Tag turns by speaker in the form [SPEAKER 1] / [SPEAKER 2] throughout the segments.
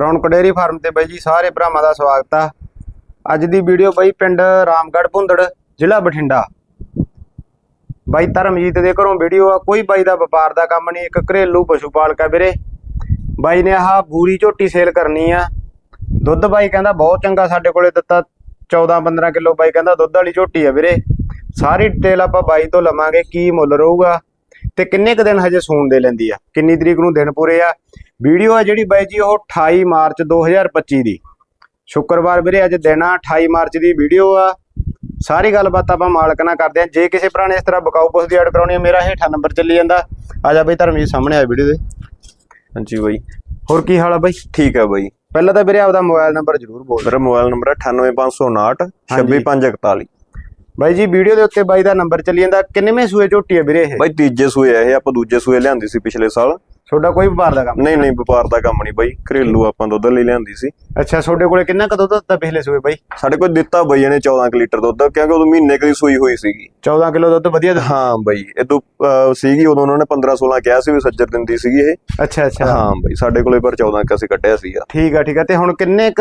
[SPEAKER 1] ਰੌਣਕ dairy farm ਤੇ ਬਾਈ ਜੀ ਸਾਰੇ ਭਰਾਵਾਂ ਦਾ ਸਵਾਗਤ ਆ। ਅੱਜ ਦੀ ਵੀਡੀਓ ਬਾਈ ਪਿੰਡ ਰਾਮਗੜ੍ਹ ਭੁੰਦੜ, ਜ਼ਿਲ੍ਹਾ ਬਠਿੰਡਾ। ਬਾਈ ਧਰਮਜੀਤ ਦੇ ਘਰੋਂ ਵੀਡੀਓ ਆ, ਕੋਈ ਬਾਈ ਦਾ ਵਪਾਰ ਦਾ ਕੰਮ ਨਹੀਂ, ਇੱਕ ਘਰੇਲੂ ਪਸ਼ੂ ਪਾਲਕ ਆ ਵੀਰੇ। ਬਾਈ ਨੇ ਆਹ ਬੂਰੀ ਝੋਟੀ ਸੇਲ ਕਰਨੀ ਆ। ਦੁੱਧ ਬਾਈ ਕਹਿੰਦਾ ਬਹੁਤ ਚੰਗਾ ਸਾਡੇ ਕੋਲੇ ਦਿੱਤਾ 14 15 ਕਿਲੋ ਬਾਈ ਕਹਿੰਦਾ ਦੁੱਧ ਵਾਲੀ ਝੋਟੀ ਆ ਵੀਰੇ। ਸਾਰੀ ਡਿਟੇਲ ਆਪਾਂ ਬਾਈ ਤੋਂ ਲਵਾਂਗੇ, ਕੀ ਮੁੱਲ ਰਹੂਗਾ। ਤੇ ਕਿੰਨੇ ਕ ਦਿਨ ਹਜੇ ਸੂਣ ਦੇ ਲੈਂਦੀ ਆ? ਕਿੰਨੀ ਤਰੀਕ ਨੂੰ ਦਿਨ ਪੂਰੇ ਆ? ਵੀਡੀਓ ਆ ਜਿਹੜੀ ਬਾਈ ਜੀ ਉਹ 28 ਮਾਰਚ 2025 ਦੀ। ਸ਼ੁੱਕਰਵਾਰ ਵੀਰੇ ਅੱਜ ਦਿਨ ਆ 28 ਮਾਰਚ ਦੀ ਵੀਡੀਓ ਆ। ਸਾਰੀ ਗੱਲਬਾਤ ਆਪਾਂ ਮਾਲਕ ਨਾਲ ਕਰਦੇ ਆ। ਜੇ ਕਿਸੇ ਭਰਾ ਨੇ ਇਸ ਤਰ੍ਹਾਂ ਬਕਾਊ ਪੁੱਛ ਦੀ ਐਡ ਕਰਾਉਣੀ ਆ ਮੇਰਾ ਹੇਠਾਂ ਨੰਬਰ ਚੱਲੀ ਜਾਂਦਾ। ਆ ਜਾ ਬਈ ਧਰਮਜੀਤ ਸਾਹਮਣੇ ਆ ਵੀਡੀਓ ਦੇ।
[SPEAKER 2] ਹਾਂਜੀ ਬਾਈ।
[SPEAKER 1] ਹੋਰ ਕੀ ਹਾਲ ਆ ਬਾਈ?
[SPEAKER 2] ਠੀਕ ਹੈ ਬਾਈ।
[SPEAKER 1] ਪਹਿਲਾਂ ਤਾਂ ਵੀਰੇ ਆਪਦਾ ਮੋਬਾਈਲ ਨੰਬਰ ਜ਼ਰੂਰ ਬੋਲ
[SPEAKER 2] ਮੇਰਾ ਮੋਬਾਈਲ ਨੰਬਰ ਹੈ 98559 26541
[SPEAKER 1] ਬਾਈ ਜੀ, ਵੀਡੀਓ ਦੇ ਉੱਤੇ ਬਾਈ ਦਾ ਨੰਬਰ ਚੱਲੀ ਜਾਂਦਾ। ਕਿੰਨੇਵੇਂ ਸੂਏ ਝੋਟੀ ਆ ਵੀਰੇ ਇਹ?
[SPEAKER 2] ਬਾਈ, ਤੀਜੇ ਸੂਏ ਆ ਇਹ, ਆਪਾਂ ਦੂਜੇ ਸੂਏ ਲਿਆਂਦੀ ਸੀ ਪਿਛਲੇ ਸਾਲ।
[SPEAKER 1] ਤੁਹਾਡਾ ਕੋਈ ਵਪਾਰ ਦਾ ਕੰਮ
[SPEAKER 2] ਨਹੀਂ ਨਹੀਂ ਵਪਾਰ ਦਾ ਕੰਮ ਨਹੀਂ ਬਾਈ। ਘਰੇਲੂ ਆਪਾਂ ਦੁੱਧ ਲਈ ਲਿਆਂਦੀ ਸੀ।
[SPEAKER 1] ਅੱਛਾ ਤੁਹਾਡੇ ਕੋਲੇ ਕਿੰਨਾ ਕਦੋਂ ਦਿੱਤਾ ਪਿਛਲੇ ਸੂਏ ਬਾਈ।
[SPEAKER 2] ਸਾਡੇ ਕੋਲ ਦਿੱਤਾ ਬਾਈ ਇਹਨੇ 14 ਕੁ ਲੀਟਰ ਦੁੱਧ ਕਿਉਂਕਿ ਉਦੋਂ ਮਹੀਨੇ ਕੁ ਦੀ ਸੂਈ ਹੋਈ ਸੀਗੀ।
[SPEAKER 1] 14 ਕਿਲੋ ਦੁੱਧ ਵਧੀਆ
[SPEAKER 2] ਹਾਂ ਬਾਈ ਇਦੋਂ ਸੀਗੀ ਉਦੋਂ ਉਹਨਾਂ ਨੇ 15 16 ਕਿਹਾ ਸੀ ਵੀ ਸੱਜਰ ਦਿੰਦੀ ਸੀਗੀ ਇਹ।
[SPEAKER 1] ਅੱਛਾ ਅੱਛਾ।
[SPEAKER 2] ਹਾਂ ਬਾਈ ਸਾਡੇ ਕੋਲੇ ਪਰ 14 ਕ ਅਸੀਂ ਕੱਢਿਆ ਸੀਗਾ।
[SPEAKER 1] ਠੀਕ ਆ ਠੀਕ ਆ। ਤੇ ਹੁਣ ਕਿੰਨੇ ਕ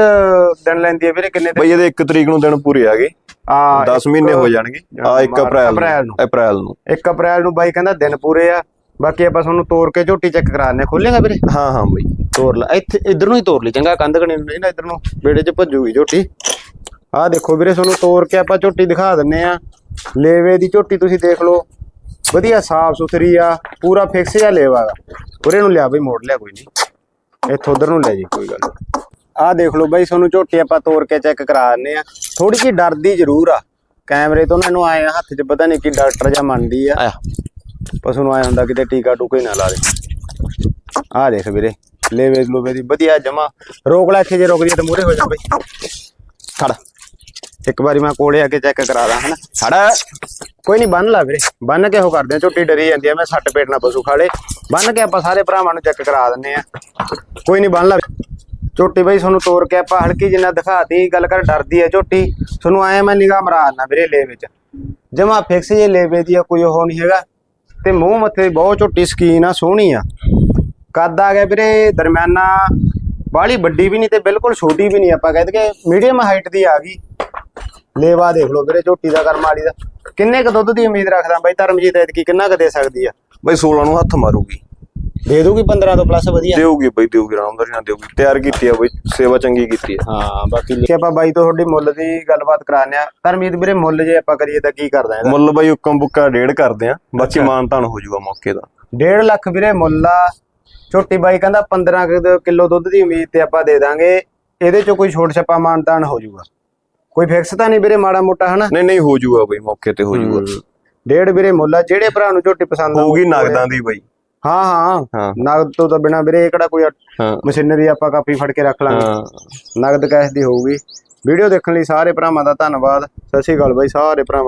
[SPEAKER 1] ਦਿਨ ਲੈਂਦੀ ਆ ਵੀਰੇ? ਕਿੰਨੇ
[SPEAKER 2] ਬਾਈ ਇਹਦੇ 1 ਤਰੀਕ ਨੂੰ ਦਿਨ ਪੂਰੇ ਆ ਗਏ।
[SPEAKER 1] ਆ
[SPEAKER 2] 10 ਮਹੀਨੇ ਹੋ ਜਾਣਗੇ। ਆ 1
[SPEAKER 1] ਮਾਰਚ-
[SPEAKER 2] ਅਪ੍ਰੈਲ ਨੂੰ।
[SPEAKER 1] ਨੂੰ।
[SPEAKER 2] ਅਪ੍ਰੈਲ ਨੂੰ।
[SPEAKER 1] 1 ਅਪ੍ਰੈਲ ਨੂੰ ਬਾਈ ਕਹਿੰਦਾ ਦਿਨ ਪੂਰੇ ਆ। ਬਾਕੀ ਆਪਾਂ ਤੁਹਾਨੂੰ ਤੋੜ ਕੇ ਝੋਟੀ ਚੈੱਕ ਕਰਾ ਦਿੰਦੇ ਖੋਲੇਗਾ ਵੀਰੇ?
[SPEAKER 2] ਹਾਂ ਹਾਂ ਬਾਈ
[SPEAKER 1] ਤੋੜ ਲੈ। ਇੱਥੇ ਇਧਰ ਨੂੰ ਹੀ ਤੋੜ ਲਈ। ਚੰਗਾ ਕੰਧ ਕਣੇ ਨਹੀਂ ਨਾ ਇਧਰ ਨੂੰ। ਬੇੜੇ 'ਚ ਭੱਜੂਗੀ ਝੋਟੀ। ਆਹ ਦੇਖੋ ਵੀਰੇ ਤੁਹਾਨੂੰ ਤੋੜ ਕੇ ਆਪਾਂ ਝੋਟੀ ਦਿਖਾ ਦਿੰਨੇ ਆ ਲੇਵੇ ਦੀ ਝੋਟੀ ਤੁਸੀਂ ਦੇਖ ਲਓ। ਵਧੀਆ ਸਾਫ਼ ਸੁਥਰੀ ਆ ਪੂਰਾ ਫਿਕਸ ਜਿਹਾ ਲੇਵਾ ਗਾ ਉਰੇ ਨੂੰ ਲਿਆ ਬਈ ਮੋੜ ਲਿਆ ਕੋਈ ਨਹੀਂ। ਇੱਥੋਂ ਉਧਰ ਨੂੰ ਲੈ ਜੀ ਕੋਈ ਗੱਲ ਨੀ। ਆਹ ਦੇਖ ਲਓ ਬਈ ਤੁਹਾਨੂੰ ਝੋਟੀ ਆਪਾਂ ਤੋੜ ਕੇ ਚੈੱਕ ਕਰਾ ਦਿੰਨੇ ਆ ਥੋੜੀ ਜਿਹੀ ਡਰਦੀ ਜ਼ਰੂਰ ਆ। ਕੈਮਰੇ ਤੋਂ ਉਹਨਾਂ ਨੂੰ ਆਏ ਆ ਹੱਥ 'ਚ ਪਤਾ ਨਹੀਂ ਕੀ ਡਾਕਟਰ ਜਾਂ ਮੰਨਦੀ ਆ। ਪਸ਼ੂ ਨੂੰ ਆਇਆ ਹੁੰਦਾ ਕਿਤੇ ਟੀਕਾ ਟੂਕਾ ਹੀ ਨਾ ਲਾ ਦੇ। ਆ ਦੇਖ ਵੀਰੇ, ਲੇਵੇ ਲੂਵੇ ਦੀ ਵਧੀਆ ਜਮਾ। ਰੋਕ ਲੈ ਇੱਥੇ ਜੇ ਰੁਕ ਜੇ ਤਾਂ ਮੂਰੇ ਹੋ ਜਾ ਬਈ। ਖੜ। ਇੱਕ ਵਾਰੀ ਮੈਂ ਕੋਲੇ ਆ ਕੇ ਚੈੱਕ ਕਰਾ ਦਾਂ ਹਨਾ? ਖੜ। ਕੋਈ ਨਹੀਂ, ਬੰਨ ਲਾ ਵੀਰੇ। ਬੰਨ ਕੇ ਉਹ ਕਰਦੇ ਆ, ਝੋਟੀ ਡਰੀ ਜਾਂਦੀ ਆ, ਮੈਂ ਸੱਟ ਪੇਟ ਨਾ ਪਸ਼ੂ ਖਾਲੇ ਬੰਨ ਕੇ ਆਪਾਂ ਸਾਰੇ ਭਰਾਵਾਂ ਨੂੰ ਚੈੱਕ ਕਰਾ ਦਿੰਨੇ ਆ। ਕੋਈ ਨਹੀਂ, ਬੰਨ ਲਾ ਝੋਟੀ ਬਈ ਤੁਹਾਨੂੰ ਤੋਰ ਕੇ ਆਪਾਂ ਹਲਕੀ ਜਿੰਨਾ ਦਿਖਾਤੀ, ਗੱਲ ਕਰ, ਡਰਦੀ ਆ ਝੋਟੀ। ਤੁਹਾਨੂੰ ਆਏ ਮੈਂ ਨਿਗਾਹ ਮਰਾ ਮਰਾਨਾ ਵੀਰੇ ਲੈ ਵਿੱਚ ਜਮਾ ਫਿਕਸ ਜੇ ਲੇਵੇ ਦੀ ਆ, ਕੋਈ ਉਹ ਨਹੀਂ ਹੈਗਾ। ਤੇ ਮੂੰਹ ਮੱਥੇ ਬਹੁਤ ਝੋਟੀ ਸਕੀਨ ਆ, ਸੋਹਣੀ ਆ। ਕੱਦ ਆ ਗਿਆ ਵੀਰੇ, ਦਰਮਿਆਨਾ ਬਾਹਲੀ ਵੱਡੀ ਵੀ ਨਹੀਂ ਤੇ ਬਿਲਕੁਲ ਛੋਟੀ ਵੀ ਨਹੀਂ, ਆਪਾਂ ਕਹਿੰਦੇ ਕਿ ਮੀਡੀਅਮ ਹਾਈਟ ਦੀ ਆ ਗਈ। ਲੇਵਾ ਦੇਖ ਲਓ ਵੀਰੇ, ਝੋਟੀ ਦਾ ਕਰਮ ਵਾਲੀ ਦਾ। ਕਿੰਨੇ ਕ ਦੁੱਧ ਦੀ ਉਮੀਦ ਰੱਖਦਾ ਬਾਈ ਧਰਮਜੀਤ, ਐਤਕੀ ਕਿੰਨਾ ਕ ਦੇ ਸਕਦੀ ਆ?
[SPEAKER 2] ਬਈ 16 ਨੂੰ ਹੱਥ ਮਾਰੂਗੀ।
[SPEAKER 1] ਦੇ ਦੂਗੀ 15 ਤੋਂ ਪਲੱਸ ਵਧੀਆ।
[SPEAKER 2] ਦੇਊਗੀ ਬਈ ਦੇਊਗੀ ਆਰਾਮਦਾਰੀ ਨਾਲ ਦੇਊਗੀ। ਤਿਆਰ ਕੀਤੀ ਆ ਬਈ ਸੇਵਾ ਚੰਗੀ ਕੀਤੀ ਆ।
[SPEAKER 1] ਹਾਂ ਬਾਕੀ ਲਿਖੇ ਆਪਾਂ ਬਾਈ ਤੋਂ ਤੁਹਾਡੀ ਮੁੱਲ ਦੀ ਗੱਲਬਾਤ ਕਰਾਉਂਦੇ ਆ ਧਰਮਜੀਤ ਵੀਰੇ ਮੁੱਲ ਜੇ ਆਪਾਂ ਕਰੀਏ ਤਾਂ ਕੀ ਕਰਦਾ ਇਹਦਾ?
[SPEAKER 2] ਮੁੱਲ ਬਾਈ ਉੱਕਮ ਬੁੱਕਾ ਡੇਢ ਕਰਦੇ ਆ ਬਾਕੀ ਮਾਨ ਤਾਨ ਹੋ ਜਾਊਗਾ ਮੌਕੇ ਦਾ।
[SPEAKER 1] 1.5 ਲੱਖ ਵੀਰੇ ਮੁੱਲ ਆ। ਛੋਟੀ ਬਾਈ ਕਹਿੰਦਾ 15 ਕੁ ਕਿਲੋ ਦੁੱਧ ਦੀ ਉਮੀਦ ਤੇ ਆਪਾਂ ਦੇ ਦਾਂਗੇ। ਇਹਦੇ ਚੋਂ ਕੋਈ ਛੋਟ ਛੱਪਾ ਮਾਨਤਾਨ ਹੋ ਜਾਊਗਾ ਕੋਈ ਫਿਕਸ ਤਾਂ ਨਹੀਂ ਵੀਰੇ ਮਾੜਾ ਮੋਟਾ ਹਨਾ?
[SPEAKER 2] ਨਹੀਂ ਨਹੀਂ ਹੋ ਜਾਊਗਾ ਬਈ ਮੌਕੇ ਤੇ ਹੋ ਜਾਊਗਾ
[SPEAKER 1] ਡੇਢ ਵੀਰੇ ਮੁੱਲ ਆ। ਜਿਹੜੇ ਭਰਾ ਨੂੰ ਝੋਟੀ ਪਸੰਦ
[SPEAKER 2] ਹੋਊਗੀ
[SPEAKER 1] ਆਊਗੀ
[SPEAKER 2] ਨਗਦਾਂ ਦੀ ਬਈ।
[SPEAKER 1] ਹਾਂ ਹਾਂ
[SPEAKER 2] ਹਾਂ।
[SPEAKER 1] ਨਗਦ ਤੋਂ ਤਾਂ ਬਿਨਾ ਵੀਰੇ ਇਹ ਕਿਹੜਾ ਕੋਈ
[SPEAKER 2] ਹਾਂ।
[SPEAKER 1] ਮਸ਼ੀਨਰੀ ਆਪਾਂ ਕਾਪੀ ਫੜ ਕੇ ਰੱਖ ਲਾਂਗੇ।
[SPEAKER 2] ਹਾਂ।
[SPEAKER 1] ਨਗਦ ਕੈਸ਼ ਦੀ ਹੋਊਗੀ। ਵੀਡੀਓ ਦੇਖਣ ਲਈ ਸਾਰੇ ਭਰਾਵਾਂ ਦਾ ਧੰਨਵਾਦ। ਸਤਿ ਸ਼੍ਰੀ ਅਕਾਲ ਬਾਈ ਸਾਰੇ ਭਰਾਵਾਂ